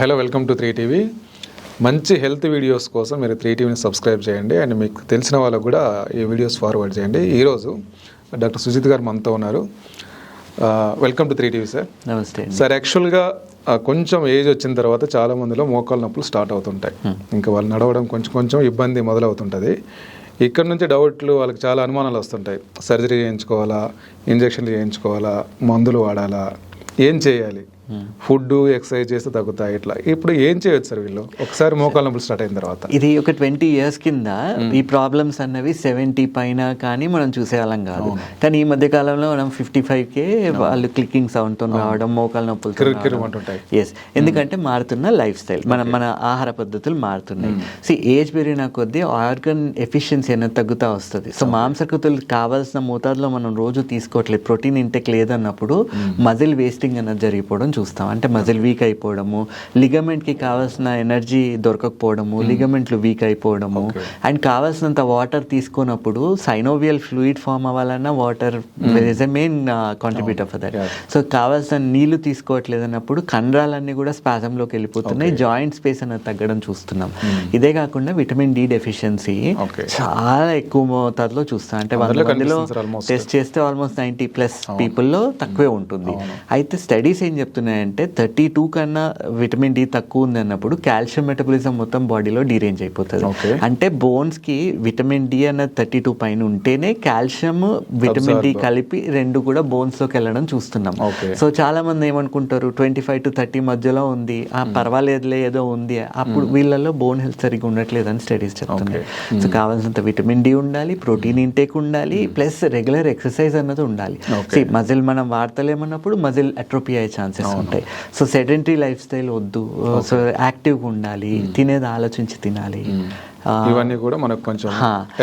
Hello welcome to three TV. మంచి health videos కోసం మీరు త్రీ టీవీని సబ్స్క్రైబ్ చేయండి. అండ్ మీకు తెలిసిన వాళ్ళకు కూడా ఈ వీడియోస్ ఫార్వర్డ్ చేయండి. ఈరోజు డాక్టర్ సుజిత్ గారు మనతో ఉన్నారు. Welcome to three TV sir. నమస్తే సార్ యాక్చువల్గా కొంచెం ఏజ్ వచ్చిన తర్వాత చాలా మందిలో మోకాళ్ళ నొప్పులు స్టార్ట్ అవుతుంటాయి. ఇంకా వాళ్ళు నడవడం కొంచెం కొంచెం ఇబ్బంది మొదలవుతుంటుంది. ఇక్కడ నుంచి డౌట్లు వాళ్ళకి చాలా అనుమానాలు వస్తుంటాయి. సర్జరీ చేయించుకోవాలా? ఇంజక్షన్లు చేయించుకోవాలా? మందులు వాడాలా? ఏం చేయాలి? ఫుడ్ ఎక్సర్సైజ్ చేస్తే తగ్గుతాయి ఇట్లా. ఇప్పుడు ఏం చేయొచ్చు సార్ వీళ్ళు? ఒకసారి మోకాళ్ళ నొప్పులు స్టార్ట్ అయిన తర్వాత. ఇది ఒక ట్వంటీ ఇయర్స్ కింద ఈ ప్రాబ్లమ్స్ అన్నవి సెవెంటీ పైన కానీ మనం చూసేవాళ్ళం కాదు. కానీ ఈ మధ్య కాలంలో మనం ఫిఫ్టీ ఫైవ్ కే వాళ్ళు క్లికింగ్ సౌండ్తో రావడం మోకాల నొప్పులు ఎస్ ఎందుకంటే మారుతున్న లైఫ్ స్టైల్ మన మన ఆహార పద్ధతులు మారుతున్నాయి. సో ఏజ్ పెరిగిన కొద్దీ ఆర్గన్ ఎఫిషియన్సీ అనేది తగ్గుతూ వస్తుంది. సో మాంసకృతులు కావాల్సిన మోతాదులో మనం రోజు తీసుకోవట్లేదు. ప్రోటీన్ ఇంటెక్ లేదన్నప్పుడు మజిల్ వేస్టింగ్ అనేది జరిగిపోవడం చూస్తాం. అంటే మజిల్ వీక్ అయిపోవడము ligament కి కావాల్సిన ఎనర్జీ దొరకకపోవడము లిగమెంట్లు వీక్ అయిపోవడము. అండ్ కావాల్సినంత వాటర్ తీసుకున్నప్పుడు సైనోవియల్ ఫ్లూయిడ్ ఫామ్ అవ్వాలన్నా water is a main contributor for that so కావాల్సిన నీళ్ళు తీసుకోవట్లేదు అన్నప్పుడు కండరాలన్నీ కూడా స్పాజంలోకి వెళ్ళిపోతున్నాయి. జాయింట్ స్పేస్ అనేది తగ్గడం చూస్తున్నాం. ఇదే కాకుండా విటమిన్ డి డెఫిషియన్సీ. చాలా ఎక్కువ మోతాదులో చూస్తాం. అంటే మందిలో almost. టెస్ట్ చేస్తే ఆల్మోస్ట్ నైంటీ ప్లస్ పీపుల్లో తక్కువే ఉంటుంది. అయితే స్టడీస్ ఏం చెప్తున్నాయంటే థర్టీ టూ కన్నా విటమిన్ డి తక్కువ ఉంది అన్నప్పుడు కాల్షియం మెటబలిజం మొత్తం బాడీలో డీరేంజ్ అయిపోతుంది. అంటే బోన్స్కి విటమిన్ డి అన్నది థర్టీ టూ పైన ఉంటేనే కాల్షియం విటమిన్ డి కలిపి రెండు కూడా బోన్స్లోకి వెళ్ళడం చూస్తున్నాం. సో చాలా మంది ఏమనుకుంటారు ట్వంటీ ఫైవ్ టు థర్టీ మధ్యలో ఉంది ఆ పర్వాలేదులే ఏదో ఉంది అప్పుడు వీళ్ళలో బోన్ హెల్త్ సరిగ్గా ఉండట్లేదు అని స్టడీస్ చెప్తున్నాయి. సో కావాల్సినంత విటమిన్ డి ఉండాలి ప్రోటీన్ ఇంటేక్ ఉండాలి ప్లస్ రెగ్యులర్ ఎక్సర్సైజ్ అన్నది ఉండాలి. మజిల్ మనం వాడతలేమన్నప్పుడు మజిల్ అట్రోపీ అయ్యే ఛాన్సెస్ ఉంటాయి సో సెడెంటరీ లైఫ్ స్టైల్ వద్దు. సో యాక్టివ్గా ఉండాలి తినేది ఆలోచించి తినాలి. ఆ, ఇవన్నీ కూడా మనకు కొంచెం.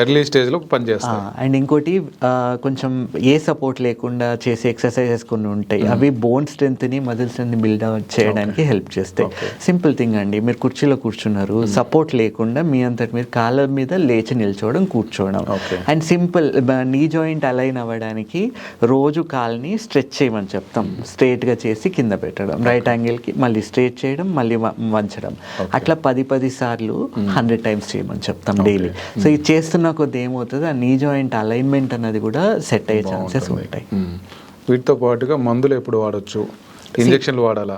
ఎర్లీ స్టేజ్లో పనిచేస్తాయి. అండ్ ఇంకోటి కొంచెం ఏ సపోర్ట్ లేకుండా చేసే ఎక్సర్సైజెస్ కొన్ని ఉంటాయి. అవి బోన్ స్ట్రెంత్ని మజిల్ స్ట్రెంత్ బిల్డ్ చేయడానికి హెల్ప్ చేస్తాయి. సింపుల్ థింగ్ అండి. మీరు కుర్చీలో కూర్చున్నారు. సపోర్ట్ లేకుండా మీ అంతటి మీరు కాళ్ళ మీద లేచి నిల్చోవడం కూర్చోవడం. And simple knee joint align అవ్వడానికి రోజు కాల్ని స్ట్రెచ్ చేయమని చెప్తాం. స్ట్రైట్గా చేసి కింద పెట్టడం. రైట్ యాంగిల్కి మళ్ళీ స్ట్రైట్ చేయడం మళ్ళీ వంచడం. అట్లా పది పది సార్లు హండ్రెడ్ టైమ్స్ చేయమని చెప్తాం డైలీ సో ఇది చేస్తున్న కొద్ది ఏమవుతుంది? ఆ నీ జాయింట్ అలైన్మెంట్ అన్నది కూడా సెట్ అయ్యే ఛాన్సెస్ ఉంటాయి. మ్మ్. వీటితో పాటుగా మందులు ఎప్పుడు వాడొచ్చు? ఇంజక్షన్లు వాడాలా?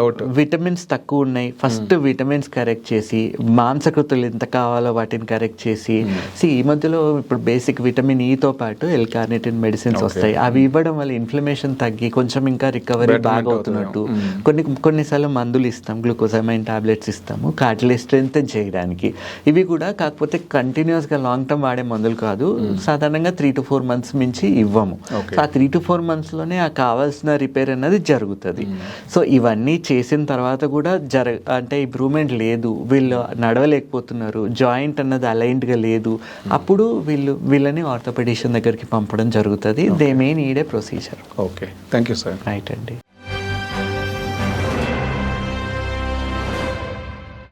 డౌట్ విటమిన్స్ తక్కువ ఉన్నాయి. ఫస్ట్ విటమిన్స్ కరెక్ట్ చేసి మాంసకృతులు ఎంత కావాలో వాటిని కరెక్ట్ చేసి సి ఈ మధ్యలో ఇప్పుడు బేసిక్ విటమిన్ ఈతో పాటు ఎల్ కార్నిటిన్ మెడిసిన్స్ వస్తాయి. అవి ఇవ్వడం వల్ల ఇన్ఫ్లమేషన్ తగ్గి కొంచెం ఇంకా రికవరీ బాగా అవుతున్నట్టు. కొన్ని కొన్నిసార్లు మందులు ఇస్తాం గ్లూకోజమైన్ టాబ్లెట్స్ ఇస్తాము కార్టిలే స్ట్రెంత్ చేయడానికి. ఇవి కూడా కాకపోతే కంటిన్యూస్గా లాంగ్ టర్మ్ వాడే మందులు కాదు. సాధారణంగా త్రీ టు ఫోర్ మంత్స్ మించి ఇవ్వము. సో ఆ త్రీ టు ఫోర్ మంత్స్లోనే ఆ కావాల్సిన రిపేర్ అన్నది జరుగుతుంది. సో ఇవన్నీ చేసిన తర్వాత కూడా జర అంటే ఇంప్రూవ్మెంట్ లేదు. వీళ్ళు నడవలేకపోతున్నారు. జాయింట్ అన్నది అలైన్డ్గా లేదు. అప్పుడు వీళ్ళు వీళ్ళని ఆర్థోపెడిషన్ దగ్గరికి పంపడం జరుగుతుంది. They may need a procedure okay thank you sir right అండి.